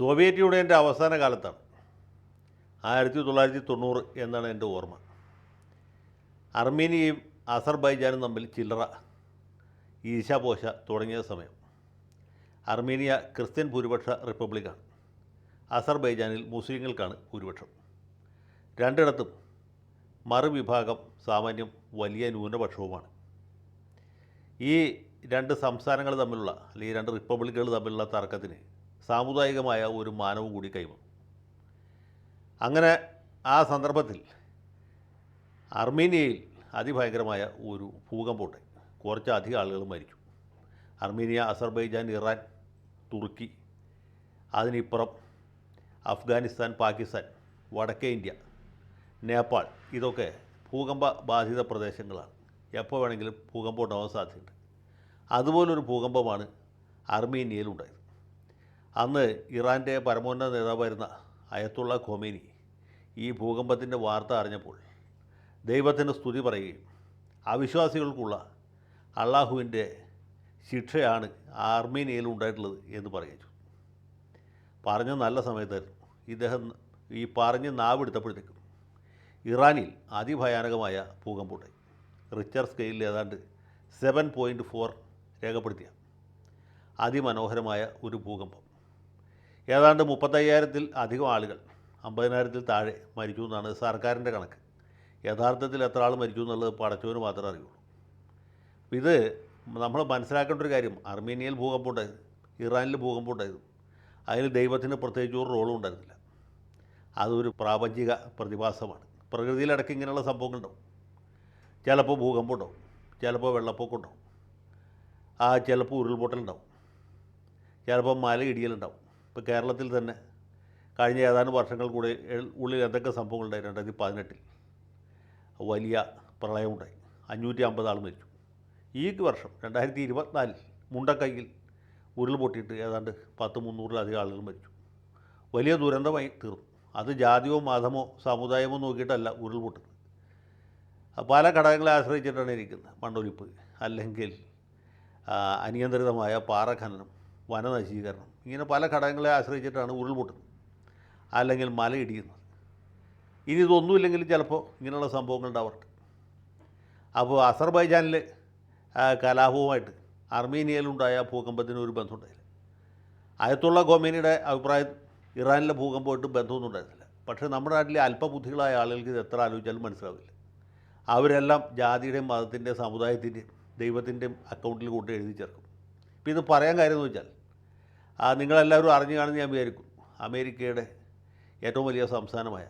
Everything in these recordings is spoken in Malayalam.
സോവിയറ്റ് യൂണിയന്റെ അവസാന കാലത്താണ്. ആയിരത്തി തൊള്ളായിരത്തി തൊണ്ണൂറ് എന്നാണ് എന്റെ ഓർമ്മ. അർമീനിയയും അസർബൈജാനും തമ്മിൽ ചില്ലറ ഈശാപോശ തുടങ്ങിയ സമയം. അർമീനിയ ക്രിസ്ത്യൻ ഭൂരിപക്ഷ റിപ്പബ്ലിക്കാണ്. അസർബൈജാനിൽ മുസ്ലിങ്ങൾക്കാണ് ഭൂരിപക്ഷം. രണ്ടിടത്തും മറുവിഭാഗം സാമാന്യം വലിയ ന്യൂനപക്ഷവുമാണ്. ഈ രണ്ട് സംസ്ഥാനങ്ങൾ തമ്മിലുള്ള അല്ലെങ്കിൽ രണ്ട് റിപ്പബ്ലിക്കുകൾ തമ്മിലുള്ള തർക്കത്തിന് സാമുദായികമായ ഒരു മാനവും കൂടി കൈവന്നു. അങ്ങനെ ആ സന്ദർഭത്തിൽ അർമീനിയയിൽ അതിഭയങ്കരമായ ഒരു ഭൂകമ്പം ഭൂകമ്പമുണ്ടായി കുറച്ചധികം ആളുകൾ മരിച്ചു. അർമീനിയ അസർബൈജാൻ ഇറാൻ തുർക്കി അതിനിപ്പുറം അഫ്ഗാനിസ്ഥാൻ പാകിസ്ഥാൻ വടക്കേ ഇന്ത്യ നേപ്പാൾ ഇതൊക്കെ ഭൂകമ്പ ബാധിത പ്രദേശങ്ങളാണ്. എപ്പോൾ വേണമെങ്കിലും ഭൂകമ്പം ഉണ്ടാവാൻ സാധ്യതയുണ്ട്. അതുപോലൊരു ഭൂകമ്പമാണ് അർമീനിയയിലുണ്ടായത്. അന്ന് ഇറാന്റെ പരമോന്നത നേതാവായിരുന്ന അയത്തുള്ള ഖൊമേനി ഈ ഭൂകമ്പത്തിന്റെ വാർത്ത അറിഞ്ഞപ്പോൾ ദൈവത്തിന് സ്തുതി പറയുകയും അവിശ്വാസികൾക്കുള്ള അള്ളാഹുവിന്റെ ശിക്ഷയാണ് അർമീനിയയിൽ ഉണ്ടായിട്ടുള്ളത് എന്ന് പറയിച്ചു പറഞ്ഞ നല്ല സമയത്തായിരുന്നു. ഇദ്ദേഹം ഈ പറഞ്ഞ് നാവെടുത്തപ്പോഴത്തേക്കും ഇറാനിൽ അതിഭയാനകമായ ഭൂകമ്പമുണ്ടായി റിച്ചർ സ്കെയിലിൽ ഏതാണ്ട് സെവൻ പോയിന്റ് ഫോർ രേഖപ്പെടുത്തിയ അതിമനോഹരമായ ഒരു ഭൂകമ്പം. ഏതാണ്ട് മുപ്പത്തയ്യായിരത്തിൽ അധികം ആളുകൾ അമ്പതിനായിരത്തിൽ താഴെ മരിച്ചു എന്നാണ് സർക്കാരിന്റെ കണക്ക്. യഥാർത്ഥത്തിൽ എത്ര ആൾ മരിച്ചു എന്നുള്ളത് പടച്ചവന് മാത്രമേ അറിയുള്ളൂ. ഇത് നമ്മൾ മനസ്സിലാക്കേണ്ട ഒരു കാര്യം അർമേനിയയിൽ ഭൂകമ്പം ഉണ്ടായിരുന്നു ഇറാനിൽ ഭൂകമ്പം ഉണ്ടായിരുന്നു അതിന് ദൈവത്തിന് പ്രത്യേകിച്ച് ഒരു റോളും ഉണ്ടായിരുന്നില്ല. അതൊരു പ്രാപഞ്ചിക പ്രതിഭാസമാണ്. പ്രകൃതിയിലടക്കം ഇങ്ങനെയുള്ള സംഭവങ്ങളുണ്ടാവും. ചിലപ്പോൾ ഭൂകമ്പം ഉണ്ടാവും ചിലപ്പോൾ വെള്ളപ്പൊക്കം ഉണ്ടാവും ആ ചിലപ്പോൾ ഉരുൾപൊട്ടലുണ്ടാവും ചിലപ്പോൾ മല ഇടിയലുണ്ടാവും ഇപ്പോൾ കേരളത്തിൽ തന്നെ കഴിഞ്ഞ ഏതാനും വർഷങ്ങൾ കൂടി ഉള്ളിൽ എന്തൊക്കെ സംഭവങ്ങളുണ്ടായി രണ്ടായിരത്തി പതിനെട്ടിൽ വലിയ പ്രളയമുണ്ടായി. അഞ്ഞൂറ്റി അമ്പത് ആൾ മരിച്ചു. ഈ വർഷം രണ്ടായിരത്തി ഇരുപത്തിനാലിൽ മുണ്ടക്കൈയിൽ ഉരുൾപൊട്ടിയിട്ട് ഏതാണ്ട് പത്ത് മുന്നൂറിലധികം ആളുകൾ മരിച്ചു. വലിയ ദുരന്തമായി തീർന്നു. അത് ജാതിയോ മതമോ സമുദായമോ നോക്കിയിട്ടല്ല ഉരുൾപൊട്ടുന്നത് പല ഘടകങ്ങളെ ആശ്രയിച്ചിട്ടാണ് ഇരിക്കുന്നത് മണ്ണൊലിപ്പ് അല്ലെങ്കിൽ അനിയന്ത്രിതമായ പാറ ഖനനം വനനശീകരണം. ഇങ്ങനെ പല ഘടകങ്ങളെ ആശ്രയിച്ചിട്ടാണ് ഉരുൾപൊട്ടുന്നത് അല്ലെങ്കിൽ മല ഇടിയുന്നത്. ഇനി ഇതൊന്നുമില്ലെങ്കിൽ ചിലപ്പോൾ ഇങ്ങനെയുള്ള സംഭവങ്ങൾ ഉണ്ടാവട്ടെ അപ്പോൾ അസർബൈജാനിൽ കലാപവുമായിട്ട് അർമീനിയയിലുണ്ടായ ഭൂകമ്പത്തിന് ഒരു ബന്ധമുണ്ടായില്ല. അയത്തുള്ള ഗോമേനിയുടെ അഭിപ്രായം ഇറാനിലെ ഭൂകമ്പമായിട്ട് ബന്ധമൊന്നും ഉണ്ടായിരുന്നില്ല. പക്ഷേ നമ്മുടെ നാട്ടിലെ അല്പബുദ്ധികളായ ആളുകൾക്ക് ഇത് എത്ര ആലോചിച്ചാലും മനസ്സിലാവില്ല. അവരെല്ലാം ജാതിയുടെയും മതത്തിന്റെയും സമുദായത്തിന്റെയും ദൈവത്തിന്റെയും അക്കൗണ്ടിൽ കൊണ്ട് എഴുതി ചേർക്കും. ഇപ്പോൾ ഇത് പറയാൻ കാര്യം എന്ന് വെച്ചാൽ നിങ്ങളെല്ലാവരും അറിഞ്ഞു കാണുന്ന ഞാൻ വിചാരിക്കും. അമേരിക്കയുടെ ഏറ്റവും വലിയ സംസ്ഥാനമായ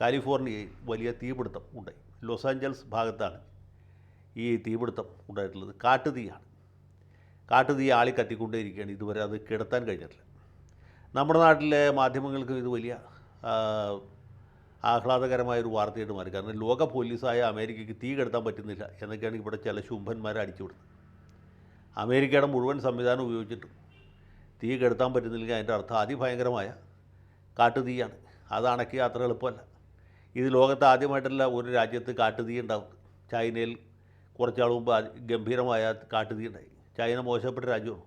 കാലിഫോർണിയയിൽ വലിയ തീപിടുത്തം ഉണ്ടായി. ലോസ് ആഞ്ചൽസ് ഭാഗത്താണ് ഈ തീപിടുത്തം ഉണ്ടായിട്ടുള്ളത്. കാട്ടുതീയാണ്. കാട്ടുതീ ആളി കത്തിക്കൊണ്ടേയിരിക്കുകയാണ് ഇതുവരെ അത് കിടത്താൻ കഴിഞ്ഞിട്ടില്ല. നമ്മുടെ നാട്ടിലെ മാധ്യമങ്ങൾക്കും ഇത് വലിയ ആഹ്ലാദകരമായ ഒരു വാർത്തയായിട്ട് മാറി. കാരണം ലോക പോലീസായ അമേരിക്കയ്ക്ക് തീ കെടുത്താൻ പറ്റുന്നില്ല എന്നൊക്കെയാണ് ഇവിടെ ചില ശുംഭന്മാരെ അടിച്ചു വിടുന്നത് അമേരിക്കയുടെ മുഴുവൻ സംവിധാനം ഉപയോഗിച്ചിട്ടും തീ കെടുത്താൻ പറ്റുന്നില്ലെങ്കിൽ അതിന്റെ അർത്ഥം അതിഭയങ്കരമായ കാട്ടുതീയാണ്. അത് അണക്കുക അത്ര എളുപ്പമല്ല. ഇത് ലോകത്ത് ആദ്യമായിട്ടല്ല ഒരു രാജ്യത്ത് കാട്ടുതീ ഉണ്ടാവും ചൈനയിൽ കുറച്ചാൾ മുമ്പ് ഗംഭീരമായ കാട്ടുതീ ഉണ്ടായി. ചൈന മോശപ്പെട്ട രാജ്യമാണ്.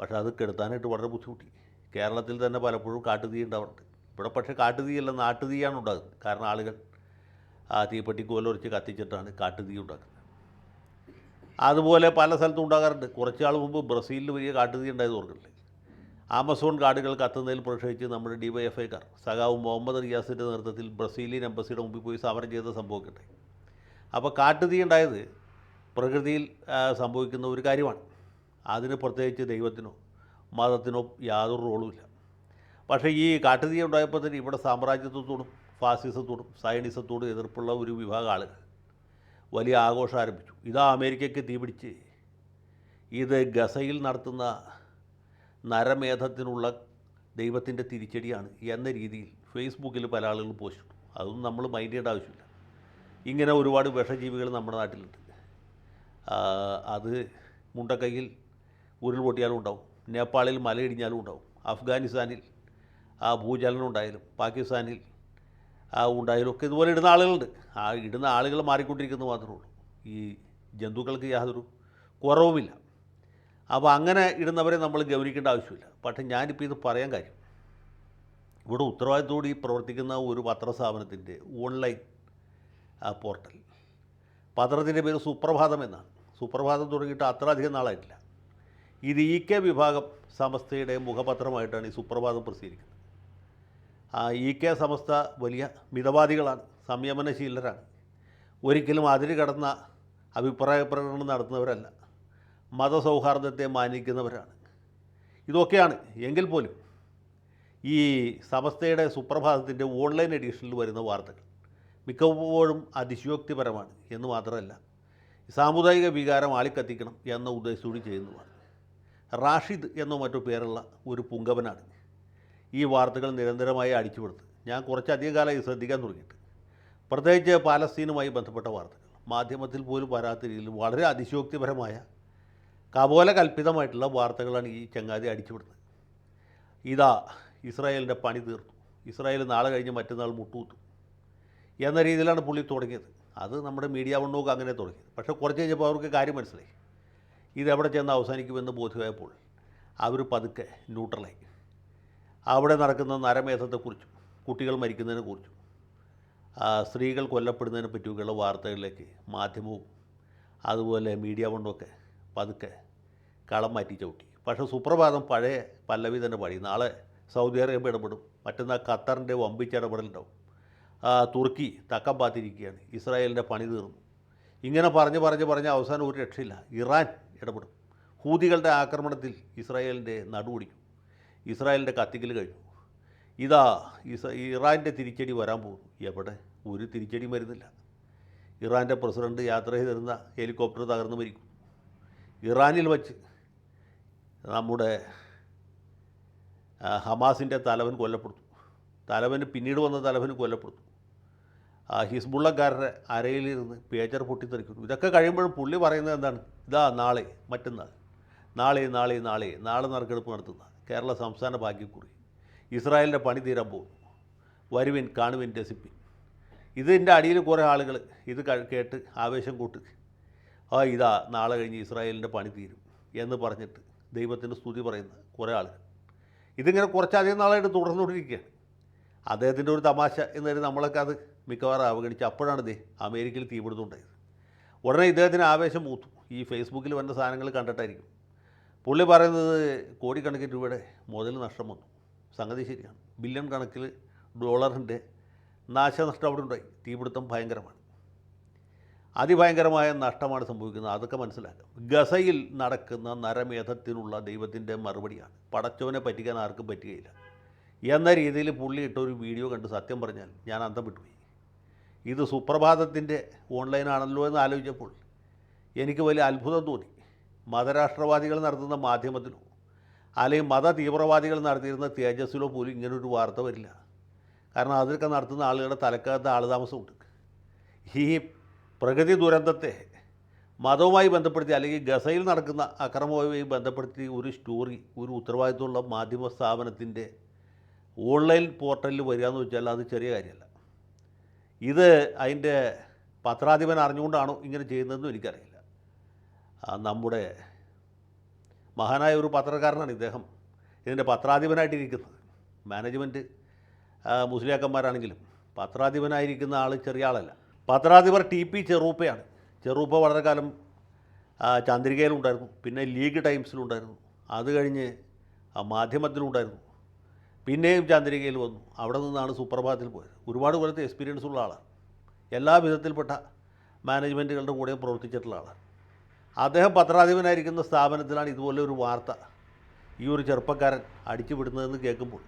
പക്ഷേ അത് കെടുത്താനായിട്ട് വളരെ ബുദ്ധിമുട്ടി. കേരളത്തിൽ തന്നെ പലപ്പോഴും കാട്ടുതീ ഉണ്ടാവാറുണ്ട്. ഇവിടെ പക്ഷേ കാട്ടുതീയല്ല നാട്ടുതീയാണ് ഉണ്ടാകുന്നത്. കാരണം ആളുകൾ ആ തീപ്പെട്ടി കോലൊരിച്ച് കത്തിച്ചിട്ടാണ് കാട്ടുതീ ഉണ്ടാക്കുന്നത്. അതുപോലെ പല സ്ഥലത്തും ഉണ്ടാകാറുണ്ട്. കുറച്ചാൾ മുമ്പ് ബ്രസീലിൽ വലിയ കാട്ടുതീ ഉണ്ടായത് ഓർക്കുന്നില്ലേ? ആമസോൺ കാടുകൾ കത്തുന്നതിൽ പ്രതിഷേധിച്ച് നമ്മുടെ ഡിവൈഎഫ്ഐക്കാർ സഖാവ് മുഹമ്മദ് റിയാസിന്റെ നേതൃത്വത്തിൽ ബ്രസീലിയൻ എംബസിയുടെ മുമ്പിൽ പോയി സമരം ചെയ്ത സംഭവമൊക്കെ അപ്പോൾ കാട്ടുതീ ഉണ്ടായത് പ്രകൃതിയിൽ സംഭവിക്കുന്ന ഒരു കാര്യമാണ്. അതിന് പ്രത്യേകിച്ച് ദൈവത്തിനോ മതത്തിനോ യാതൊരു റോളുമില്ല പക്ഷേ ഈ കാട്ടുതീ ഉണ്ടായപ്പോൾ തന്നെ ഇവിടെ സാമ്രാജ്യത്വത്തോടും ഫാസിസത്തോടും സയനിസത്തോടും എതിർപ്പുള്ള ഒരു വിഭാഗം ആളുകൾ വലിയ ആഘോഷം ആരംഭിച്ചു. ഇതാ അമേരിക്കയ്ക്ക് തീപിടിച്ച് ഇത് ഗസയിൽ നടത്തുന്ന നരമേധത്തിനുള്ള ദൈവത്തിന്റെ തിരിച്ചടിയാണ് എന്ന രീതിയിൽ ഫേസ്ബുക്കിൽ പല ആളുകളും പോസ്റ്റ് ഇട്ടു. അതൊന്നും നമ്മൾ മൈൻഡ് ചെയ്യേണ്ട ആവശ്യമില്ല. ഇങ്ങനെ ഒരുപാട് വിഷജീവികൾ നമ്മുടെ നാട്ടിലുണ്ട്. അത് മുണ്ടക്കൈയിൽ ഉരുൾപൊട്ടിയാലും ഉണ്ടാവും. നേപ്പാളിൽ മലയിടിഞ്ഞാലും ഉണ്ടാവും. അഫ്ഗാനിസ്ഥാനിൽ ആ ഭൂചലനം ഉണ്ടായാലും പാകിസ്ഥാനിൽ ആ ഉണ്ടായാലും ഒക്കെ ഇതുപോലെ ഇടുന്ന ആളുകളുണ്ട്. ആ ഇടുന്ന ആളുകൾ മാറിക്കൊണ്ടിരിക്കുന്നത് മാത്രമേ ഉള്ളൂ. ഈ ജന്തുക്കൾക്ക് യാതൊരു കുറവുമില്ല. അപ്പോൾ അങ്ങനെ ഇടുന്നവരെ നമ്മൾ ഗൗനിക്കേണ്ട ആവശ്യമില്ല. പക്ഷേ ഞാനിപ്പോൾ ഇത് പറയാൻ കാര്യം. ഇവിടെ ഉത്തരവാദിത്തോടെ പ്രവർത്തിക്കുന്ന ഒരു പത്രസ്ഥാപനത്തിന്റെ ഓൺലൈൻ പോർട്ടൽ. പത്രത്തിന്റെ പേര് സുപ്രഭാതം എന്നാണ്. സുപ്രഭാതം തുടങ്ങിയിട്ട് അത്ര അധികം നാളായിട്ടില്ല. ഇത് ഇ കെ വിഭാഗം സമസ്തയുടെ മുഖപത്രമായിട്ടാണ് ഈ സുപ്രഭാതം പ്രസിദ്ധീകരിക്കുന്നത്. ഇ കെ സമസ്ത വലിയ മിതവാദികളാണ് സംയമനശീലരാണ്. ഒരിക്കലും അതിര് കടന്ന അഭിപ്രായ പ്രകടനം നടത്തുന്നവരല്ല. മതസൗഹാർദ്ദത്തെ മാനിക്കുന്നവരാണ്. ഇതൊക്കെയാണ് എങ്കിൽ പോലും ഈ സമസ്തയുടെ സുപ്രഭാതത്തിന്റെ ഓൺലൈൻ എഡിഷനിൽ വരുന്ന വാർത്തകൾ മിക്കപ്പോഴും അതിശയോക്തിപരമാണ് എന്ന് മാത്രമല്ല സാമുദായിക വികാരം ആളിക്കത്തിക്കണം എന്ന ഉദ്ദേശത്തോടെ ചെയ്യുന്നതാണ്. റാഷിദ് എന്നോ മറ്റോ പേരുള്ള ഒരു പുങ്കവനാണ് ഈ വാർത്തകൾ നിരന്തരമായി അടിച്ചുവിടുന്നത് ഞാൻ കുറച്ചധികം കാലമായി ശ്രദ്ധിക്കാൻ തുടങ്ങിയിട്ട്. പ്രത്യേകിച്ച് പാലസ്തീനുമായി ബന്ധപ്പെട്ട വാർത്തകൾ. മാധ്യമത്തിൽ പോലും വരാത്ത രീതിയിൽ വളരെ അതിശയോക്തിപരമായ കപോല കൽപ്പിതമായിട്ടുള്ള വാർത്തകളാണ് ഈ ചങ്ങാതി അടിച്ചുവിടുന്നത്. ഇതാ ഇസ്രായേലിന്റെ പണി തീർന്നു. ഇസ്രായേൽ നാളെ കഴിഞ്ഞ് മറ്റന്നാൾ മുട്ടുകൂത്തു എന്ന രീതിയിലാണ് പുള്ളി തുടങ്ങിയത്. അത് നമ്മുടെ മീഡിയ വണ്ണമൊക്കെ അങ്ങനെ തുടങ്ങി പക്ഷേ കുറച്ച് കഴിഞ്ഞപ്പോൾ അവർക്ക് കാര്യം മനസ്സിലായി. ഇതെവിടെ ചെന്ന് അവസാനിക്കുമെന്ന് ബോധ്യമായപ്പോൾ അവർ പതുക്കെ ന്യൂട്രലായി. അവിടെ നടക്കുന്ന നരമേധത്തെക്കുറിച്ചും കുട്ടികൾ മരിക്കുന്നതിനെക്കുറിച്ചും സ്ത്രീകൾ കൊല്ലപ്പെടുന്നതിനെ പറ്റിയൊക്കെയുള്ള വാർത്തകളിലേക്ക് മാധ്യമവും അതുപോലെ മീഡിയ കൊണ്ടൊക്കെ പതുക്കെ കളം മാറ്റി ചവിട്ടി. പക്ഷേ സുപ്രഭാതം പഴയ പല്ലവി തന്നെ പാടി. നാളെ സൗദി അറേബ്യ ഇടപെടും. മറ്റന്നാൾ ഖത്തറിന്റെ വമ്പിച്ച ഇടപെടലുണ്ടാവും. തുർക്കി തക്കം പാത്തിരിക്കുകയാണ്. ഇസ്രായേലിന്റെ പണി തീർന്നു. ഇങ്ങനെ പറഞ്ഞ് പറഞ്ഞ് പറഞ്ഞ് അവസാനം ഒരു രക്ഷയില്ല. ഇറാൻ ഇടപെടും. ഹൂതികളുടെ ആക്രമണത്തിൽ ഇസ്രായേലിന്റെ നടുപൊടിക്കും ഇസ്രായേലിന്റെ കത്തിക്കൽ കഴിഞ്ഞു. ഇതാ ഇസ ഇറാന്റെ തിരിച്ചടി വരാൻ പോകുന്നു. എവിടെ? ഒരു തിരിച്ചടി വരുന്നില്ല. ഇറാന്റെ പ്രസിഡന്റ് യാത്ര ചെയ്തിരുന്ന ഹെലികോപ്റ്റർ തകർന്നു മരിക്കും. ഇറാനിൽ വച്ച് നമ്മുടെ ഹമാസിന്റെ തലവൻ കൊല്ലപ്പെടുത്തു. തലവന് പിന്നീട് വന്ന തലവന് കൊല്ലപ്പെടുത്തു. ഹിസ്ബുള്ളക്കാരുടെ അരയിലിരുന്ന് പേജർ പൊട്ടിത്തെറിക്കുന്നു. ഇതൊക്കെ കഴിയുമ്പോഴും പുള്ളി പറയുന്നത് എന്താണ്? ഇതാ നാളെ മറ്റന്നാൾ. നാളെ നാളെ നാളെ നാളെ നറുക്കെടുപ്പ് നടത്തുന്ന കേരള സംസ്ഥാന ഭാഗ്യക്കുറി. ഇസ്രായേലിന്റെ പണി തീരാൻ പോകുന്നു. വരുവിൻ കാണുവിൻ രസിപ്പിൻ. ഇതിന്റെ അടിയിൽ കുറേ ആളുകൾ ഇത് കേട്ട് ആവേശം കൂട്ട് ആ ഇതാ നാളെ കഴിഞ്ഞ് ഇസ്രായേലിന്റെ പണി തീരും എന്ന് പറഞ്ഞിട്ട് ദൈവത്തിന്റെ സ്തുതി പറയുന്ന കുറേ ആളുകൾ. ഇതിങ്ങനെ കുറച്ചധികം നാളായിട്ട് തുടർന്നുകൊണ്ടിരിക്കുകയാണ്. അദ്ദേഹത്തിന്റെ ഒരു തമാശ എന്നൊരു നമ്മളൊക്കെ അത് മിക്കവാറും അവഗണിച്ച് അപ്പോഴാണ് ദേ അമേരിക്കയിൽ തീപിടുത്തുണ്ടായത് ഉടനെ ഇദ്ദേഹത്തിന് ആവേശം മൂത്തു. ഈ ഫേസ്ബുക്കിൽ വന്ന സാധനങ്ങൾ കണ്ടിട്ടായിരിക്കും. പുള്ളി പറയുന്നത് കോടിക്കണക്കിന് രൂപയുടെ മുതൽ നഷ്ടം വന്നു. സംഗതി ശരിയാണ്. ബില്യൺ കണക്കിൽ ഡോളറിന്റെ നാശനഷ്ടം അവിടെ ഉണ്ടായി തീപിടുത്തം ഭയങ്കരമാണ്. അതിഭയങ്കരമായ നഷ്ടമാണ് സംഭവിക്കുന്നത്. അതൊക്കെ മനസ്സിലാക്കാം. ഗസയിൽ നടക്കുന്ന നരമേധത്തിനുള്ള ദൈവത്തിന്റെ മറുപടിയാണ്. പടച്ചവനെ പറ്റിക്കാൻ ആർക്കും പറ്റുകയില്ല. എന്ന രീതിയിൽ പുള്ളി ഇട്ട ഒരു വീഡിയോ കണ്ട് സത്യം പറഞ്ഞാൽ ഞാൻ അന്തം വിട്ടുപോയി ഇത് സുപ്രഭാതത്തിന്റെ ഓൺലൈനാണല്ലോ എന്ന് ആലോചിച്ചപ്പോൾ എനിക്ക് വലിയ അത്ഭുതം തോന്നി. മതരാഷ്ട്രവാദികൾ നടത്തുന്ന മാധ്യമത്തിലോ അല്ലെങ്കിൽ മത തീവ്രവാദികൾ നടത്തിയിരുന്ന തേജസ്സിലോ പോലും ഇങ്ങനൊരു വാർത്ത വരില്ല. കാരണം അതിലൊക്കെ നടത്തുന്ന ആളുകളുടെ തലക്കകത്ത് ആളുതാമസമുണ്ട് ഈ പ്രകൃതി ദുരന്തത്തെ മതവുമായി ബന്ധപ്പെടുത്തി അല്ലെങ്കിൽ ഗസയിൽ നടക്കുന്ന അക്രമവുമായി ബന്ധപ്പെടുത്തി ഒരു സ്റ്റോറി ഒരു ഉത്തരവാദിത്തമുള്ള മാധ്യമ സ്ഥാപനത്തിന്റെ ഓൺലൈൻ പോർട്ടലിൽ വരിക എന്ന് വെച്ചാൽ അത് ചെറിയ കാര്യമല്ല. ഇത് അതിന്റെ പത്രാധിപൻ അറിഞ്ഞുകൊണ്ടാണോ ഇങ്ങനെ ചെയ്യുന്നതെന്നും എനിക്കറിയില്ല. നമ്മുടെ മഹാനായ ഒരു പത്രക്കാരനാണ് ഇദ്ദേഹം. ഇതിന്റെ പത്രാധിപനായിട്ടിരിക്കുന്നത്. മാനേജ്മെന്റ് മുസ്ലിയാക്കന്മാരാണെങ്കിലും പത്രാധിപനായിരിക്കുന്ന ആൾ ചെറിയ ആളല്ല. പത്രാധിപർ ടി പി ചെറൂപ്പയാണ്. ചെറൂപ്പ വളരെ കാലം ചന്ദ്രികയിലുണ്ടായിരുന്നു. പിന്നെ ലീഗ് ടൈംസിലുണ്ടായിരുന്നു. അത് കഴിഞ്ഞ് മാധ്യമത്തിലുണ്ടായിരുന്നു. പിന്നെയും ചന്ദ്രികയിൽ വന്നു. അവിടെ നിന്നാണ് സുപ്രഭാതത്തിൽ പോയത്. ഒരുപാട് കൊല്ലത്തെ എക്സ്പീരിയൻസ് ഉള്ള ആളാണ്. എല്ലാ വിധത്തിൽപ്പെട്ട മാനേജ്മെന്റുകളുടെ കൂടെയും പ്രവർത്തിച്ചിട്ടുള്ള ആളാണ്. അദ്ദേഹം പത്രാധിപനായിരിക്കുന്ന സ്ഥാപനത്തിലാണ് ഇതുപോലെ ഒരു വാർത്ത ഈ ഒരു ചെറുപ്പക്കാരൻ അടിച്ചു വിടുന്നതെന്ന് കേൾക്കുമ്പോൾ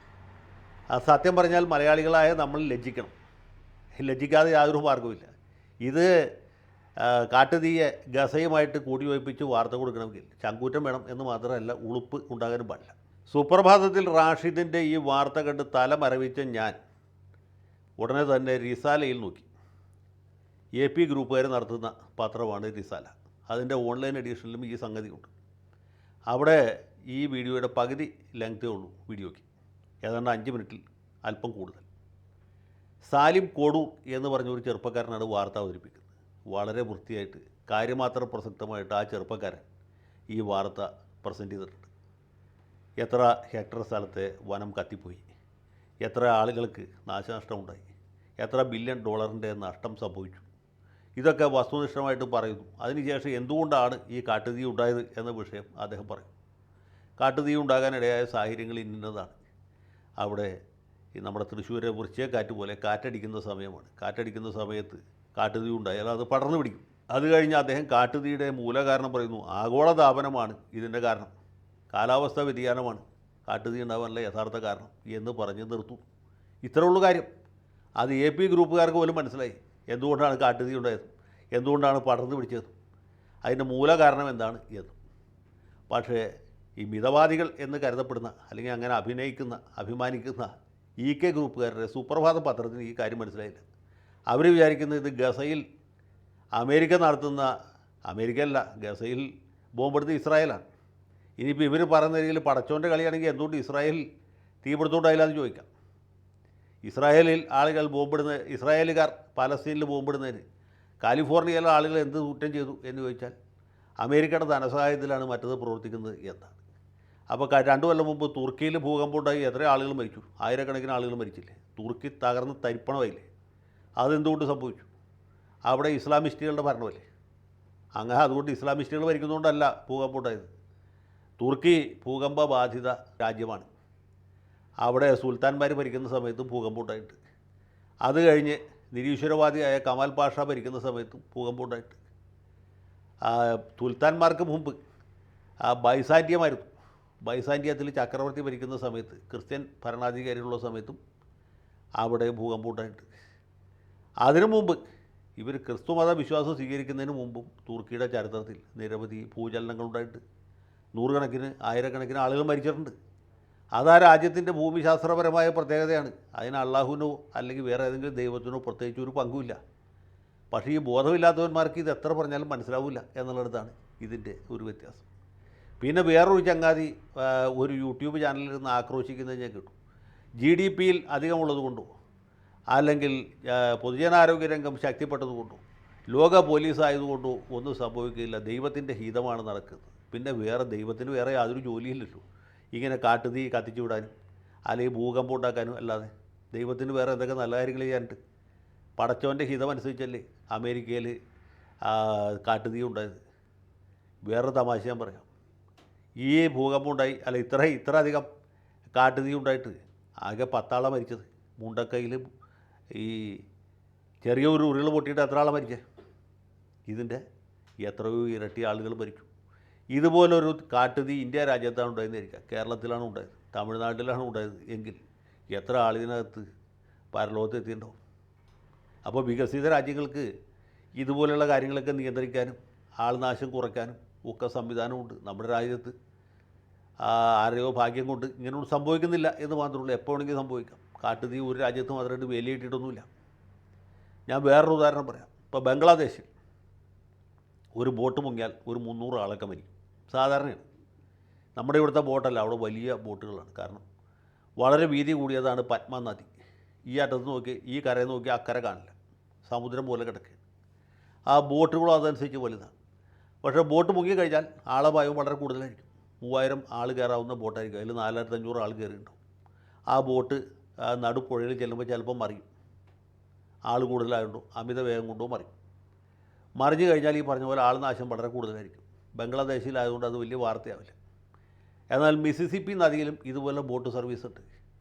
സത്യം പറഞ്ഞാൽ മലയാളികളായ നമ്മൾ ലജ്ജിക്കണം. ലജ്ജിക്കാതെ യാതൊരു മാർഗവുമില്ല ഇത് കാട്ടുതീയ ഗസയുമായിട്ട് കൂടിവയ്പ്പിച്ച് വാർത്ത കൊടുക്കണമെങ്കിൽ ചങ്കൂറ്റം വേണം എന്ന് മാത്രമല്ല ഉളുപ്പ് ഉണ്ടാകാനും പാടില്ല. സുപ്രഭാതത്തിൽ റാഷിദിന്റെ ഈ വാർത്ത കണ്ട് തലമരവിച്ച ഞാൻ ഉടനെ തന്നെ റിസാലയിൽ നോക്കി. എ പി ഗ്രൂപ്പുകാർ നടത്തുന്ന പത്രമാണ് റിസാല. അതിന്റെ ഓൺലൈൻ എഡിഷനിലും ഈ സംഗതിയുണ്ട്. അവിടെ ഈ വീഡിയോയുടെ പകുതി ലെങ്തേ ഉള്ളൂ വീഡിയോയ്ക്ക്. ഏതാണ്ട് അഞ്ച് മിനിറ്റിൽ അല്പം കൂടുതൽ. സാലിം കോഡൂർ എന്ന് പറഞ്ഞ ഒരു ചെറുപ്പക്കാരനാണ് വാർത്ത അവതരിപ്പിക്കുന്നത്. വളരെ വൃത്തിയായിട്ട് കാര്യമാത്ര പ്രസക്തമായിട്ട് ആ ചെറുപ്പക്കാരൻ ഈ വാർത്ത പ്രസന്റ് ചെയ്തിട്ടുണ്ട്. എത്ര ഹെക്ടർ സ്ഥലത്തെ വനം കത്തിപ്പോയി എത്ര ആളുകൾക്ക് നാശനഷ്ടമുണ്ടായി എത്ര ബില്യൺ ഡോളറിന്റെ നഷ്ടം സംഭവിച്ചു. ഇതൊക്കെ വസ്തുനിഷ്ഠമായിട്ട് പറയുന്നു. അതിനുശേഷം എന്തുകൊണ്ടാണ് ഈ കാട്ടുതീ ഉണ്ടായത് എന്ന വിഷയം അദ്ദേഹം പറയും. കാട്ടുതീ ഉണ്ടാകാനിടയായ സാഹചര്യങ്ങൾ ഇന്നതാണ് അവിടെ ഈ നമ്മുടെ തൃശ്ശൂരെ കാറ്റ് പോലെ കാറ്റടിക്കുന്ന സമയമാണ്. കാറ്റടിക്കുന്ന സമയത്ത് കാട്ടുതീ ഉണ്ടായാൽ അത് പടർന്നു പിടിക്കും. അത് കഴിഞ്ഞ് അദ്ദേഹം കാട്ടുതീയുടെ മൂലകാരണം പറയുന്നു. ആഗോളതാപനമാണ് ഇതിന്റെ കാരണം. കാലാവസ്ഥ വ്യതിയാനമാണ് കാട്ടുതീ ഉണ്ടാവാനുള്ള യഥാർത്ഥ കാരണം എന്ന് പറഞ്ഞ് നിർത്തും ഇത്രേ ഉള്ളൂ കാര്യം. അത് എ പി ഗ്രൂപ്പുകാർക്ക് പോലും മനസ്സിലായി. എന്തുകൊണ്ടാണ് കാട്ടുതീ ഉണ്ടായത്? എന്തുകൊണ്ടാണ് പടർന്നു പിടിച്ചത്? അതിന്റെ മൂലകാരണം എന്താണ് എന്ന്. പക്ഷേ ഈ മിതവാദികൾ എന്ന് കരുതപ്പെടുന്ന അല്ലെങ്കിൽ അങ്ങനെ അഭിനയിക്കുന്ന അഭിമാനിക്കുന്ന ഇ കെ ഗ്രൂപ്പുകാരുടെ സുപ്രഭാത പത്രത്തിന് ഈ കാര്യം മനസ്സിലായില്ല. അവർ വിചാരിക്കുന്നത് ഇത് ഗസയിൽ അമേരിക്ക നടത്തുന്ന അമേരിക്ക അല്ല ഗസയിൽ ബോംബെടുത്ത് ഇസ്രായേലാണ്. ഇനിയിപ്പോൾ ഇവർ പറയുന്ന രീതിയിൽ പടച്ചോന്റെ കളിയാണെങ്കിൽ എന്തുകൊണ്ട് ഇസ്രായേൽ തീപിടുത്തോണ്ടായില്ലാന്ന് ചോദിക്കാം. ഇസ്രായേലിൽ ആളുകൾ ബോംബിടുന്ന ഇസ്രായേലുകാർ പലസ്തീനിൽ ബോംബിടുന്നതിന് കാലിഫോർണിയയിലെ ആളുകൾ എന്ത് കുറ്റം ചെയ്തു എന്ന് ചോദിച്ചാൽ അമേരിക്കയുടെ ധനസഹായത്തിലാണ് മറ്റത് പ്രവർത്തിക്കുന്നത് എന്നാണ് അപ്പോൾ രണ്ടു കൊല്ലം മുമ്പ് തുർക്കിയിൽ ഭൂകമ്പം ഉണ്ടായി എത്ര ആളുകൾ മരിച്ചു. ആയിരക്കണക്കിന് ആളുകൾ മരിച്ചില്ലേ? തുർക്കി തകർന്ന് തരിപ്പണമായില്ലേ? അതെന്തുകൊണ്ട് സംഭവിച്ചു? അവിടെ ഇസ്ലാമിസ്റ്റുകളുടെ ഭരണമല്ലേ? അങ്ങനെ അതുകൊണ്ട് ഇസ്ലാമിസ്റ്റുകൾ ഭരിക്കുന്നതുകൊണ്ടല്ല ഭൂകമ്പം ഉണ്ടായത് തുർക്കി ഭൂകമ്പ ബാധിത രാജ്യമാണ്. അവിടെ സുൽത്താൻമാർ ഭരിക്കുന്ന സമയത്തും ഭൂകമ്പം ഉണ്ടായിട്ട് അത് കഴിഞ്ഞ് നിരീശ്വരവാദിയായ കമാൽ പാഷ ഭരിക്കുന്ന സമയത്തും ഭൂകമ്പം ഉണ്ടായിട്ട് സുൽത്താൻമാർക്ക് മുമ്പ് ആ ബൈസാന്ത്യത്തിൽ ചക്രവർത്തി ഭരിക്കുന്ന സമയത്ത് ക്രിസ്ത്യൻ ഭരണാധികാരികളുള്ള സമയത്തും അവിടെ ഭൂകമ്പം ഉണ്ടായിട്ട് അതിനു മുമ്പ് ഇവർ ക്രിസ്തുമത വിശ്വാസം സ്വീകരിക്കുന്നതിന് മുമ്പും തുർക്കിയുടെ ചരിത്രത്തിൽ നിരവധി ഭൂചലനങ്ങളുണ്ടായിട്ട്. നൂറുകണക്കിന് ആയിരക്കണക്കിന് ആളുകൾ മരിച്ചിട്ടുണ്ട്. അത് ആ രാജ്യത്തിന്റെ ഭൂമിശാസ്ത്രപരമായ പ്രത്യേകതയാണ്. അതിന് അള്ളാഹുവിനോ അല്ലെങ്കിൽ വേറെ ഏതെങ്കിലും ദൈവത്തിനോ പ്രത്യേകിച്ച് ഒരു പങ്കുമില്ല. പക്ഷേ ഈ ബോധമില്ലാത്തവന്മാർക്ക് ഇത് എത്ര പറഞ്ഞാലും മനസ്സിലാവില്ല എന്നുള്ളിടത്താണ് ഇതിന്റെ ഒരു വ്യത്യാസം. പിന്നെ വേറൊരു ചങ്ങാതി ഒരു യൂട്യൂബ് ചാനലിൽ നിന്ന് ആക്രോശിക്കുന്നത് ഞാൻ കിട്ടും. ജി ഡി പിയിൽ അധികമുള്ളത് കൊണ്ടോ. അല്ലെങ്കിൽ പൊതുജനാരോഗ്യ രംഗം ശക്തിപ്പെട്ടതുകൊണ്ടോ ലോക പോലീസ് ആയതുകൊണ്ടോ ഒന്നും സംഭവിക്കില്ല ദൈവത്തിന്റെ ഹിതമാണ് നടക്കുന്നത്. പിന്നെ വേറെ ദൈവത്തിന് വേറെ യാതൊരു ജോലിയില്ലല്ലോ. ഇങ്ങനെ കാട്ടുതീ കത്തിച്ചു വിടാനും അല്ലെങ്കിൽ ഭൂകമ്പം ഉണ്ടാക്കാനും അല്ലാതെ. ദൈവത്തിന് വേറെ എന്തൊക്കെ നല്ല കാര്യങ്ങൾ ചെയ്യാനുണ്ട്. പടച്ചവന്റെ ഹിതമനുസരിച്ചല്ലേ അമേരിക്കയിൽ കാട്ടുതീ ഉണ്ടായത്. വേറെ തമാശ ഞാൻ പറയാം. ഈ ഭൂകമ്പം ഉണ്ടായി അല്ല ഇത്ര ഇത്ര അധികം കാട്ടുതീ ഉണ്ടായിട്ട് ആകെ പത്താളെ മരിച്ചത്. മുണ്ടക്കയിൽ ഈ ചെറിയ ഒരു ഉരുൾ പൊട്ടിയിട്ട് എത്ര ആളെ മരിക്കുക ഇതിന്റെ എത്രയോ ഇരട്ടി ആളുകൾ മരിക്കും. ഇതുപോലൊരു കാട്ടുതീ ഇന്ത്യ രാജ്യത്താണ് ഉണ്ടായിരുന്നിരിക്കുക കേരളത്തിലാണ് ഉണ്ടായത് തമിഴ്നാട്ടിലാണ് ഉണ്ടായത് എങ്കിൽ എത്ര ആളിതിനകത്ത് പരലോകത്ത് അപ്പോൾ വികസിത രാജ്യങ്ങൾക്ക് ഇതുപോലെയുള്ള കാര്യങ്ങളൊക്കെ നിയന്ത്രിക്കാനും ആൾനാശം കുറയ്ക്കാനും ഒക്കെ സംവിധാനമുണ്ട് നമ്മുടെ രാജ്യത്ത്. ആരെയോ ഭാഗ്യം കൊണ്ട് ഇങ്ങനെയൊന്നും സംഭവിക്കുന്നില്ല എന്ന് മാത്രമുള്ളൂ എപ്പോൾ വേണമെങ്കിലും സംഭവിക്കാം. കാട്ടുതീ ഒരു രാജ്യത്ത് മാത്രമായിട്ട് വേലിയിട്ടിട്ടൊന്നുമില്ല ഞാൻ വേറൊരു ഉദാഹരണം പറയാം. ഇപ്പോൾ ബംഗ്ലാദേശിൽ ഒരു ബോട്ട് മുങ്ങിയാൽ ഒരു മുന്നൂറ് ആളൊക്കെ മരിക്കും. സാധാരണയാണ്. നമ്മുടെ ഇവിടുത്തെ ബോട്ടല്ല അവിടെ വലിയ ബോട്ടുകളാണ്. കാരണം വളരെ വീതി കൂടിയതാണ് പത്മ നദി. ഈ അറ്റത്ത് നോക്കി ഈ കരയിൽ നോക്കി അക്കരെ കാണില്ല. സമുദ്രം പോലെ കിടക്കുക ആ ബോട്ടുകളും അതനുസരിച്ച് വലുതാണ്. പക്ഷേ ബോട്ട് മുങ്ങി കഴിഞ്ഞാൽ ആളപായവും വളരെ കൂടുതലായിരിക്കും. മൂവായിരം ആൾ കയറാവുന്ന ബോട്ടായിരിക്കും. അതിൽ നാലായിരത്തി അഞ്ഞൂറ് ആൾ കയറിയിട്ടുണ്ടാവും. ആ ബോട്ട് നടുപ്പുഴയിൽ ചെല്ലുമ്പോൾ ചിലപ്പോൾ മറിയും. ആൾ കൂടുതലായതുകൊണ്ടോ അമിത വേഗം കൊണ്ടോ മറിയും. മറിഞ്ഞു കഴിഞ്ഞാൽ ഈ പറഞ്ഞ പോലെ ആൾനാശം വളരെ കൂടുതലായിരിക്കും. ബംഗ്ലാദേശിലായതുകൊണ്ട് അത് വലിയ വാർത്തയാവില്ല. എന്നാൽ മിസിസിപ്പി നദിയിലും ഇതുപോലെ ബോട്ട് സർവീസ് ഉണ്ട്.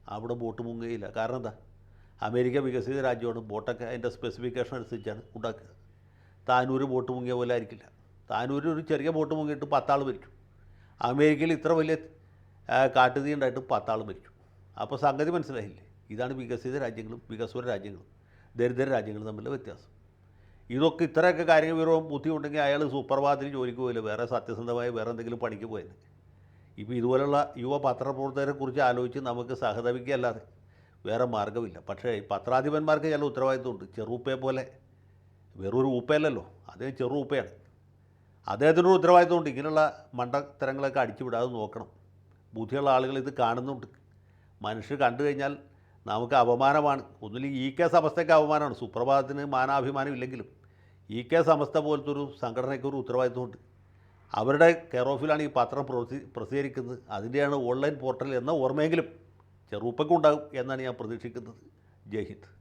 അവിടെ ബോട്ട് മുങ്ങുകയില്ല. കാരണം എന്താ? അമേരിക്ക വികസിത രാജ്യമാണ്. ബോട്ടൊക്കെ അതിന്റെ സ്പെസിഫിക്കേഷൻ അനുസരിച്ചാണ് ഉണ്ടാക്കുക. താനൂർ ബോട്ട് മുങ്ങിയ പോലെ ആയിരിക്കില്ല. താനൂർ ഒരു ചെറിയ ബോട്ട് മുങ്ങിയിട്ട് പത്താൾ മരിച്ചു. അമേരിക്കയിൽ ഇത്ര വലിയ കാട്ടുതീ ഉണ്ടായിട്ട് പത്താൾ മരിച്ചു. അപ്പോൾ സംഗതി മനസ്സിലായില്ലേ? ഇതാണ് വികസിത രാജ്യങ്ങളും വികസ്വര രാജ്യങ്ങളും ദരിദ്ര രാജ്യങ്ങളും തമ്മിലുള്ള വ്യത്യാസം. ഇതൊക്കെ ഇത്രയൊക്കെ കാര്യങ്ങൾ വിവരവും ബുദ്ധിമുണ്ടെങ്കിൽ അയാൾ സൂപ്പർവാദിന് ജോലിക്ക് പോയില്ല? വേറെ സത്യസന്ധമായ വേറെ എന്തെങ്കിലും പണിക്ക് പോയത് ഇപ്പോൾ ഇതുപോലുള്ള യുവ പത്രപ്രവർത്തകരെ കുറിച്ച് ആലോചിച്ച് നമുക്ക് സഹതപിക്കുകയല്ലാതെ വേറെ മാർഗമില്ല. പക്ഷേ ഈ പത്രാധിപന്മാർക്ക് ചില ഉത്തരവാദിത്വമുണ്ട്. ചെറുപ്പയെ പോലെ. വെറൊരു അതേ ചെറു ഊപ്പയാണ്. അദ്ദേഹത്തിനൊരു ഉത്തരവാദിത്വമുണ്ട് ഇങ്ങനെയുള്ള മണ്ടത്തരങ്ങളൊക്കെ അടിച്ചു വിടാതെ നോക്കണം. ബുദ്ധിയുള്ള ആളുകൾ ഇത് കാണുന്നുണ്ട്. മനുഷ്യർ കണ്ടു കഴിഞ്ഞാൽ നമുക്ക് അപമാനമാണ്. ഒന്നുമില്ലെങ്കിൽ ഈ കെ സമസ്തയ്ക്ക് അപമാനമാണ്. സുപ്രഭാതത്തിന് മാനാഭിമാനം ഇല്ലെങ്കിലും ഈ കെ സമസ്ത പോലത്തെ ഒരു സംഘടനയ്ക്ക് ഒരു ഉത്തരവാദിത്വമുണ്ട് അവരുടെ കെയർ ഓഫിലാണ് ഈ പത്രം പ്രസി പ്രസിദ്ധീകരിക്കുന്നത്. അതിന്റെയാണ് ഓൺലൈൻ പോർട്ടൽ എന്ന ഓർമ്മയെങ്കിലും ചെറുപ്പക്കുണ്ടാകും എന്നാണ് ഞാൻ പ്രതീക്ഷിക്കുന്നത്. ജയ് ഹിന്ദ്.